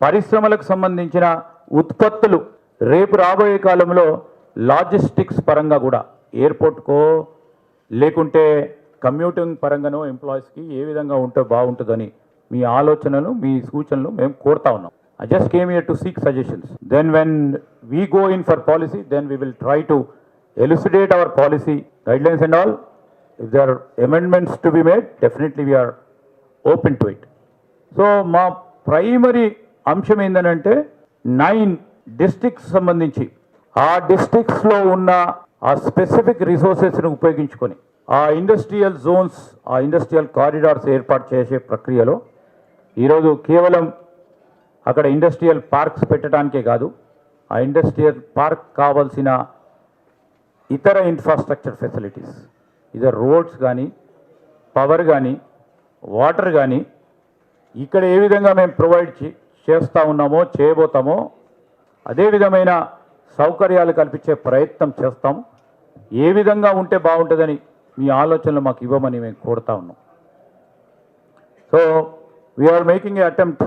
పరిశ్రమలకు సంబంధించిన ఉత్పత్తులు రేపు రాబోయే కాలంలో లాజిస్టిక్స్ పరంగా కూడా ఎయిర్పోర్ట్కో లేకుంటే కమ్యూటింగ్ పరంగానో ఎంప్లాయీస్కి ఏ విధంగా ఉంటే బాగుంటుందని మీ ఆలోచనలు మీ సూచనలు మేము కోరుతా ఉన్నాం. I just came here to seek suggestions then when we go in for policy then we will try to elucidate our policy guidelines and all if there amendments to be made definitely we are open to it so మా primary అంశం ఏంటంటే nine districts సంబంధించి ఆ డిస్టిక్స్లో ఉన్న ఆ specific రిసోర్సెస్ని ఉపయోగించుకొని ఆ ఇండస్ట్రియల్ జోన్స్ ఆ ఇండస్ట్రియల్ కారిడార్స్ ఏర్పాటు చేసే ప్రక్రియలో ఈరోజు కేవలం అక్కడ ఇండస్ట్రియల్ పార్క్స్ పెట్టడానికే కాదు ఆ ఇండస్ట్రియల్ పార్క్ కావాల్సిన ఇతర ఇన్ఫ్రాస్ట్రక్చర్ ఫెసిలిటీస్ ఇదే రోడ్స్ కానీ పవర్ కానీ వాటర్ కానీ ఇక్కడ ఏ విధంగా మేము ప్రొవైడ్ చే- చేస్తూ ఉన్నామో చేయబోతామో అదే విధమైన సౌకర్యాలు కల్పించే ప్రయత్నం చేస్తాం ఏ విధంగా ఉంటే బాగుంటుందని మీ ఆలోచనలు మాకు ఇవ్వమని మేము కోరుతా ఉన్నాం so we are making a attempt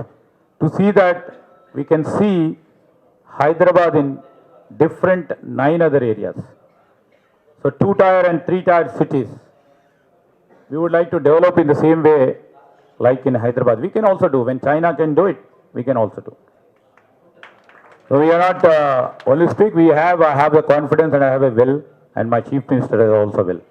to see that we can see Hyderabad in different nine other areas so two tier and three tier cities we would like to develop in the same way like in Hyderabad. We can also do. When China can do it, we can also do. So we are not uh, speak, we have, I have the confidence and I have a will and my chief minister has also will.